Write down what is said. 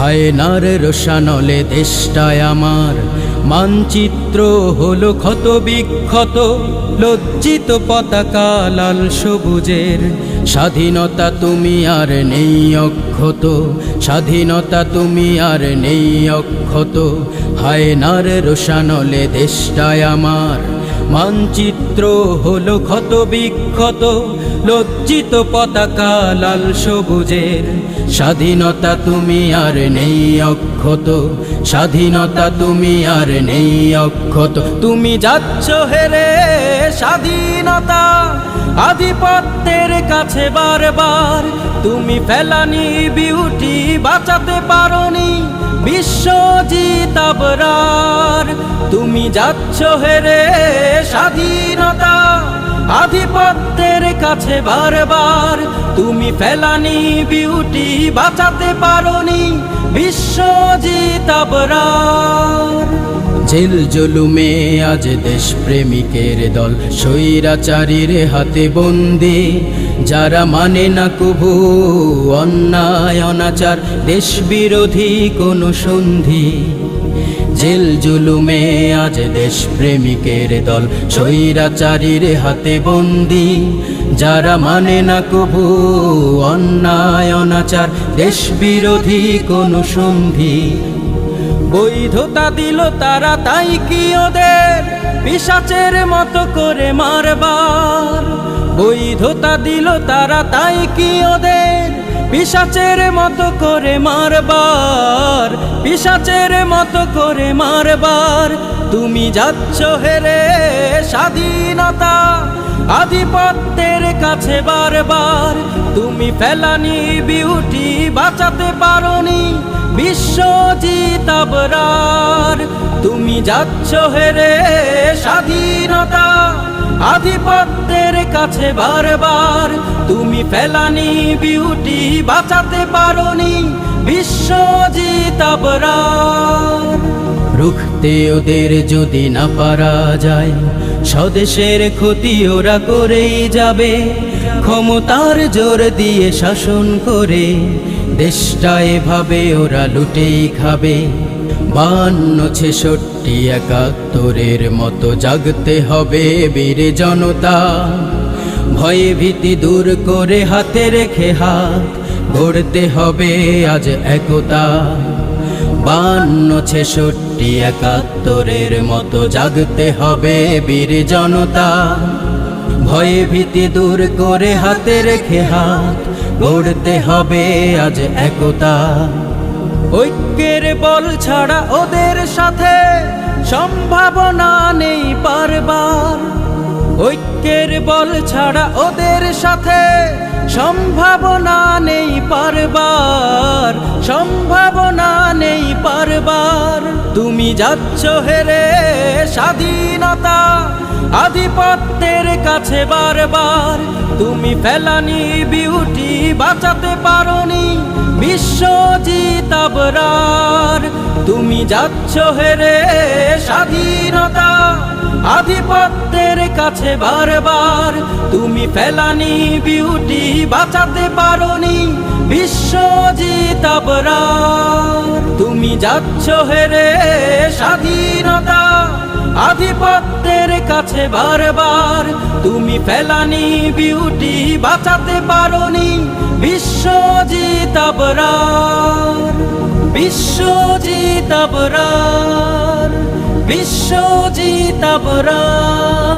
হায়নার রোশানলে দেশটায় আমার। মানচিত্র হলো ক্ষত বিক্ষত, লজ্জিত পতাকা লাল সবুজের। স্বাধীনতা তুমি আর নেই অক্ষত, স্বাধীনতা তুমি আর নেই অক্ষত। হায়নার রোশানলে দেশটায় আমার। মানচিত্র হলো ক্ষত বিক্ষত, লজ্জিত পতাকা লাল সবুজের। স্বাধীনতা তুমি আর নেই অক্ষত, স্বাধীনতা তুমি আর নেই অক্ষত। তুমি যাচ্ছ হেরে স্বাধীনতা, আধিপত্যের কাছে বারবার। তুমি ফেলানি বিউটি বাঁচাতে পারোনি আবরার। তুমি যাচ্ছ হেরে স্বাধীনতা, আধিপত্যের কাছে বারবার। তুমি ফেলানি বিউটি বাঁচাতে পারোনি বিশ্বজিৎ আবরার। জেল জুলুমে আজ দেশ প্রেমিকের দল, স্বৈরাচারীর হাতে বন্দি। যারা মানে না কবু, অন্যায়, অনাচার দেশ বিরোধী কোনো সন্ধি। জেল জুলুমে আজ দেশ প্রেমিকের দল, স্বৈরাচারীর হাতে বন্দি। যারা মানে না কবু, অন্যায়, অনাচার দেশ বিরোধী কোনো সন্ধি। বৈধতা দিল তারা, তাই কি ওদের? পিসাচের মতো করে মারবার। বৈধতা দিল তারা, তাই কি ওদের? পিসাচের মতো করে মারবার পিসাচের মতো করে মারবার। তুমি যাচ্ছ হেরে স্বাধীনতা, আধিপত্যের কাছে বারবার। তুমি ফেলানি বিউটি বাঁচাতে পারোনি বিশ্বজিৎ আবরার। তুমি যাচ্ছ হেরে স্বাধীনতা। আধিপত্যের কাছে বারবার তুমি ফেলানি বিউটি বাঁচাতে পারোনি বিশ্বজিৎ আবরার। রুখতে ওদের যদি না পারা যায়, স্বদেশের ক্ষতি ওরা করেই যাবে। ক্ষমতার জোর দিয়ে শাসন করে, দেশটা এভাবে ওরা লুটেই খাবে। বান্ন ছেষট্টি একাত্তরের মতো জাগতে হবে বীর জনতা। ভয়ে ভীতি দূর করে হাতে রেখে হাত গড়তে হবে আজ একতা। বান্ন ছেষট্টি একাত্তরের মতো জাগতে হবে বীর জনতা। ভয়ে ভীতি দূর করে হাতে রেখে হাত গড়তে হবে আজ একতা। ঐক্যের বল ছাড়া ওদের সাথে সম্ভাবনা নেই পারবার ঐক্যের বল ছাড়া ওদের সাথে সম্ভাবনা নেই পারবার সম্ভাবনা নেই পারবার তুমি যাচ্ছ হেরে স্বাধীনতা আধিপত্যের কাছে বারবার। তুমি ফেলানি বিউটি বাঁচাতে পারোনি যাচ্ছ হেরে স্বাধীনতা? আধিপত্যের কাছে বারবার তুমি ফেলানি বিউটি বাঁচাতে পারোনি বিশ্বজিৎ তুমি যাচ্ছ হেরে স্বাধীনতা? আধিপত্যের কাছে বারবার তুমি ফেলানি বিউটি বাঁচাতে পারোনি বিশ্বজিৎ আবরার বিশ্বজিত আবরার।